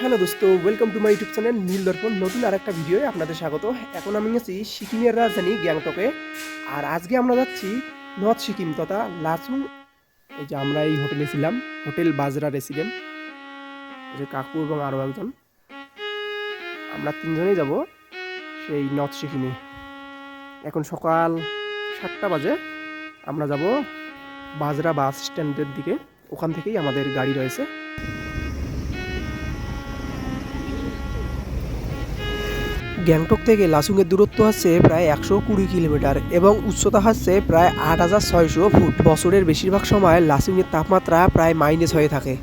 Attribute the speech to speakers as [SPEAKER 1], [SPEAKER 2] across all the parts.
[SPEAKER 1] Hello দোস্ত welcome to my YouTube channel Nil Darpan নতুন আর একটা ভিডিওয়ে আপনাদের স্বাগত। এখন আমি আছি সিকিমের রাজধানী গ্যাংটকে। আর আজকে আমরা যাচ্ছি নর্থ সিকিম তথা লাচুং এই যে আমরা এই হোটেলে ছিলাম, হোটেল বাজরা রেসিডেন্ট। যে কাকু এবং আরও একজন। আমরা তিনজনেই যাব সেই নর্থ সিকিমে। এখন সকাল সাতটা বাজে। আমরা যাব বাজরা বাস স্ট্যান্ডের দিকে। ওখান থেকেই আমাদের গাড়ি রয়েছে। গ্যাংটক থেকে লাসুংয়ের দূরত্ব হচ্ছে প্রায় একশো কুড়ি কিলোমিটার এবং উচ্চতা হচ্ছে প্রায় আট হাজার ছয়শো ফুট। বছরের বেশিরভাগ সময় লাসুংয়ের তাপমাত্রা প্রায় মাইনাস হয়ে থাকে।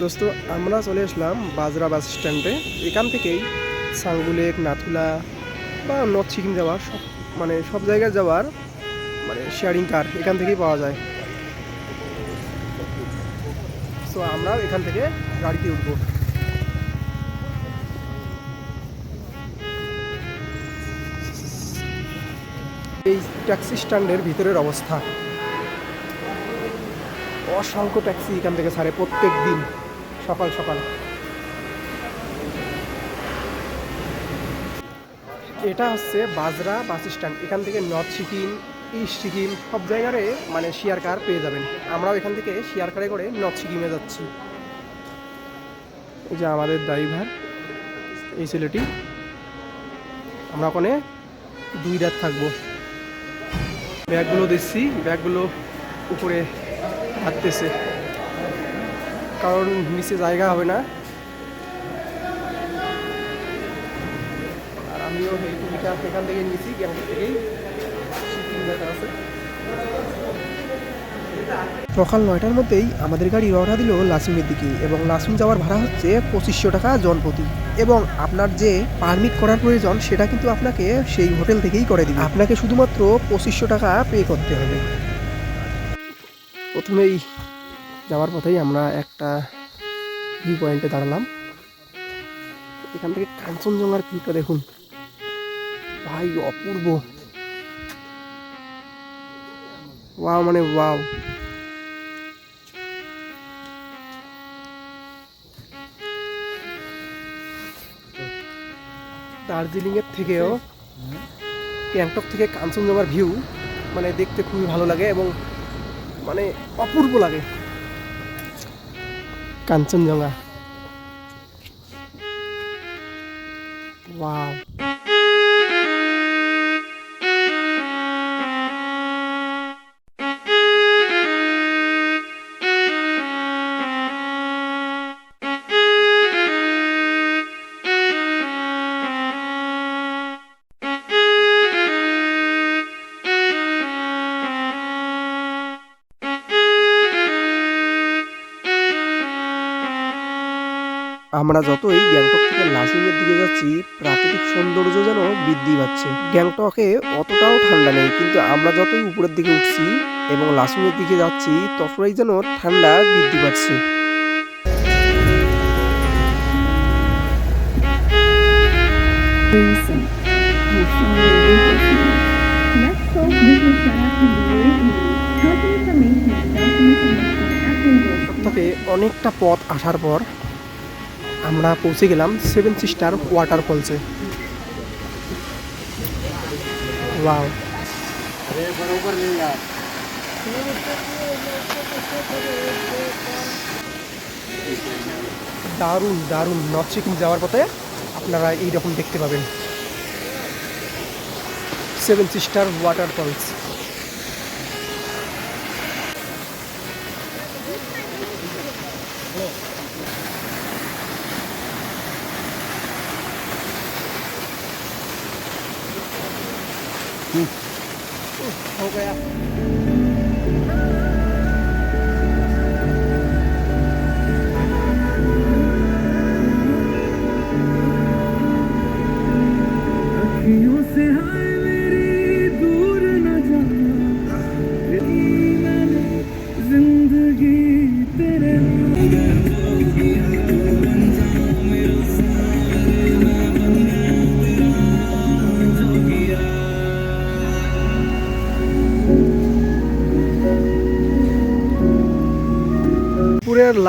[SPEAKER 1] দোস্ত, আমরা চলে আসলাম বাজরা বাস স্ট্যান্ডে। এখান থেকেই সাংগুলেক নাথুলা বা নর্থ সিকিম যাওয়ার সব মানে সব জায়গায় যাওয়ার মানে শেয়ারিং কার এখান থেকেই পাওয়া যায়। সো আমরা এখান থেকে গাড়িতে উঠবো। এই ট্যাক্সি স্ট্যান্ডের ভিতরের অবস্থা। অসংখ্য ট্যাক্সি এখান থেকে ছাড়ে প্রত্যেক দিন, সকাল সকাল। এটা হচ্ছে বাজরা বাস স্ট্যান্ড। এখান থেকে নর্থ সিকিম, ইস্ট সিকিম, সব জায়গারে মানে শেয়ার কার পেয়ে যাবেন। আমরাও এখান থেকে শেয়ার কারে করে নর্থ সিকিমে যাচ্ছি। এই যে আমাদের ড্রাইভার, এই ছেলেটি। আমরা ওখানে দুই রাত থাকব। ব্যাগগুলো দিচ্ছি, ব্যাগগুলো উপরে হাঁটতেছে। কারণ নিচে জায়গা হবে না। আর আমিও এই সেখান থেকে নিয়েছি সকাল নয়টার মধ্যেই আমাদের গাড়ি রওনা দিল লাসুংয়ের দিকে এবং লাসুং যাওয়ার ভাড়া হচ্ছে পঁচিশশো টাকা জনপ্রতি। এবং আপনার যে পারমিট করার প্রয়োজন, সেটা কিন্তু আপনাকে সেই হোটেল থেকেই করে দিবে। আপনাকে শুধুমাত্র পঁচিশশো টাকা পে করতে হবে। প্রথমেই যাওয়ার পথেই আমরা একটা ভিউ পয়েন্টে দাঁড়ালাম। এখান থেকে কাঞ্চনজঙ্ঘার ভিউটা দেখুন। ভাই, অপূর্ব। ওয়াও মানে ওয়াও। দার্জিলিংয়ের থেকেও গ্যাংটক থেকে কাঞ্চনজঙ্ঘার ভিউ মানে দেখতে খুবই ভালো লাগে এবং মানে অপূর্ব লাগে। কাঞ্চনজঙ্ঘা। ওয়াও। আমরা যতই গ্যাংটক থেকে লাসিংয়ের দিকে যাচ্ছি, প্রাকৃতিক সৌন্দর্য যেন বৃদ্ধি পাচ্ছে গ্যাংটকে অতটাও ঠান্ডা নেই, কিন্তু আমরা যতই উপরের দিকে উঠছি এবং লাসিংয়ের দিকে যাচ্ছি, ততটাই যেন ঠান্ডা বৃদ্ধি পাচ্ছে. থেকে অনেকটা পথ আসার পর আমরা পৌঁছে গেলাম সেভেন সিস্টার ওয়াটারফলসে। ওয়াও। দারুণ দারুণ। নর্থ সিকিম যাওয়ার পথে আপনারা এইরকম দেখতে পাবেন। Seven sister waterfalls. हो गया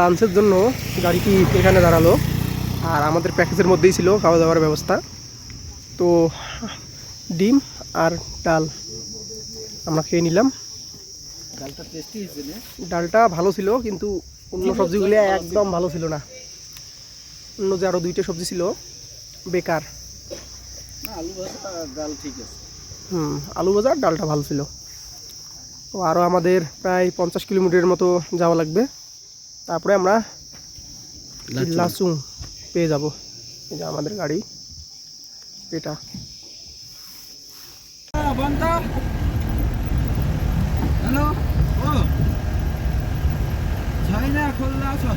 [SPEAKER 1] লাঞ্চের জন্য গাড়িটি এখানে দাঁড়াল? আর আমাদের প্যাকেজের মধ্যেই ছিল খাওয়া দাওয়ার ব্যবস্থা। তো ডিম আর ডাল আমরা খেয়ে নিলাম।
[SPEAKER 2] ডালটা টেস্টি
[SPEAKER 1] ডালটা ভালো ছিল কিন্তু অন্য সবজিগুলো একদম ভালো ছিল না। অন্য যে আরও দুইটা সবজি ছিল বেকার।
[SPEAKER 2] আলু ভাজা ডাল ঠিক আছে।
[SPEAKER 1] হুম আলু ভাজা ডালটা ভালো ছিল। তো আরও আমাদের প্রায় পঞ্চাশ কিলোমিটারের মতো যাওয়া লাগবে। তারপরে আমরা লাচুং পেয়ে যাব এই যে আমাদের গাড়ি এটা
[SPEAKER 2] বন্ধা হ্যালো ও ছাইনা খোলা আছো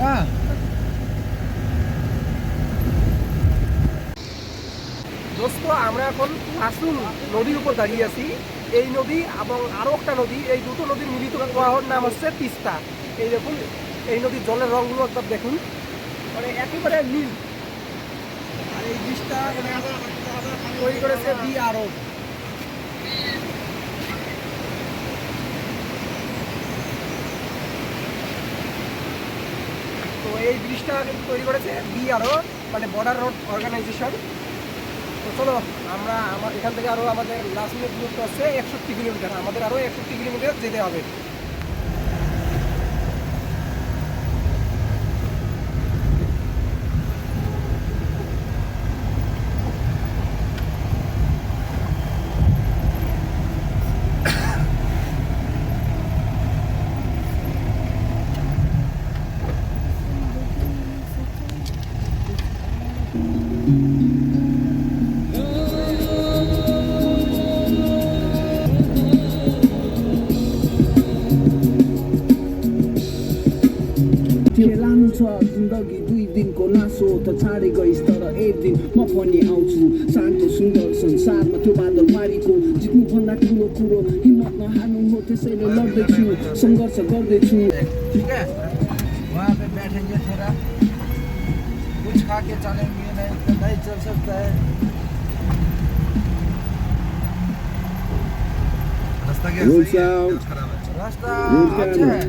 [SPEAKER 2] হ্যাঁ
[SPEAKER 1] দোস্ত আমরা এখন লাসুং নদীর উপর দাঁড়িয়ে আছি। এই নদী এবং আরও একটা নদী, এই দুটো নদীর মিলিত হওয়ার নাম হচ্ছে তিস্তা। এই দেখুন, এই নদীর জলের রঙগুলো একবার দেখুন। মানে একেবারে নীল। আর এই ব্রিজটা তৈরি করেছে বি আরও তো এই ব্রিজটা তৈরি করেছে বি আরও মানে বর্ডার রোড অর্গানাইজেশন চলো, আমরা আমার এখান থেকে আরও আমাদের লাস্ট মিনিট দূরত্ব আছে একষট্টি কিলোমিটার। আমাদের আরও একষট্টি কিলোমিটার যেতে হবে।
[SPEAKER 2] सुन्दर संसारमा त्यो बादल पारीको जित्नुभन्दा ठुलो कुरो हिम्मत नहार्नु हो त्यसैले लड्दैछु सङ्घर्ष गर्दैछु
[SPEAKER 3] ठीक है वहाँ पे बैठेंगे थोड़ा कुछ खा के चलेंगे नहीं तो नहीं चल सकता है
[SPEAKER 4] रास्ता क्या
[SPEAKER 2] Rules
[SPEAKER 4] सही है
[SPEAKER 2] out.
[SPEAKER 4] खराब है
[SPEAKER 3] रास्ता
[SPEAKER 2] Roll
[SPEAKER 3] अच्छा है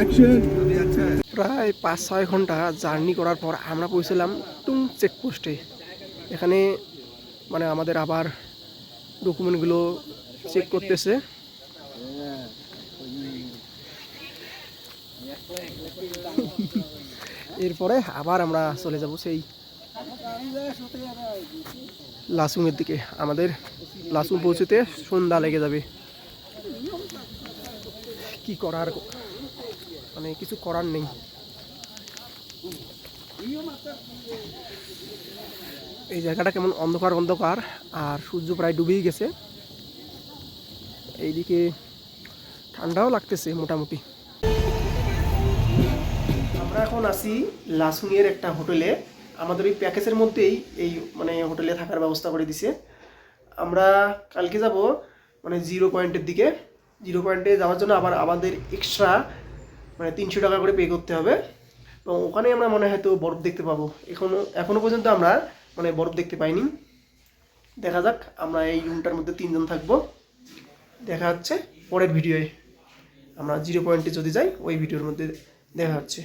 [SPEAKER 2] Action!
[SPEAKER 4] अभी अच्छा है
[SPEAKER 1] প্রায় পাঁচ ছয় ঘন্টা জার্নি করার পর আমরা পৌঁছলাম টুং চেকপোস্টে এখানে মানে আমাদের আবার ডকুমেন্টগুলো চেক করতেছে। এরপরে আবার আমরা চলে যাব সেই লাসুংয়ের দিকে। আমাদের লাসুং পৌঁছতে সন্ধ্যা লেগে যাবে। কি করার? মানে কিছু করার নেই। এই জায়গাটা কেমন অন্ধকার অন্ধকার, আর সূর্য প্রায় ডুবেই গেছে। এইদিকে ঠান্ডাও লাগতেছে মোটামুটি। আমরা এখন আছি লাসুংয়ের একটা হোটেলে। আমাদের ওই প্যাকেজের মধ্যেই এই মানে হোটেলে থাকার ব্যবস্থা করে দিছে। আমরা কালকে যাব মানে জিরো পয়েন্টের দিকে। জিরো পয়েন্টে যাওয়ার জন্য আবার আমাদের এক্সট্রা মানে তিনশো টাকা করে পে করতে হবে। এবং ওখানে আমরা মনে হয়তো বরফ দেখতে পাবো। এখনও এখনও পর্যন্ত আমরা মানে বরফ দেখতে পাইনি। দেখা যাক, আমরা এই রুমটার মধ্যে তিনজন থাকব। দেখা হচ্ছে পরের ভিডিওয়ে। আমরা জিরো পয়েন্টে যদি যাই, ওই ভিডিওর মধ্যে দেখা হচ্ছে।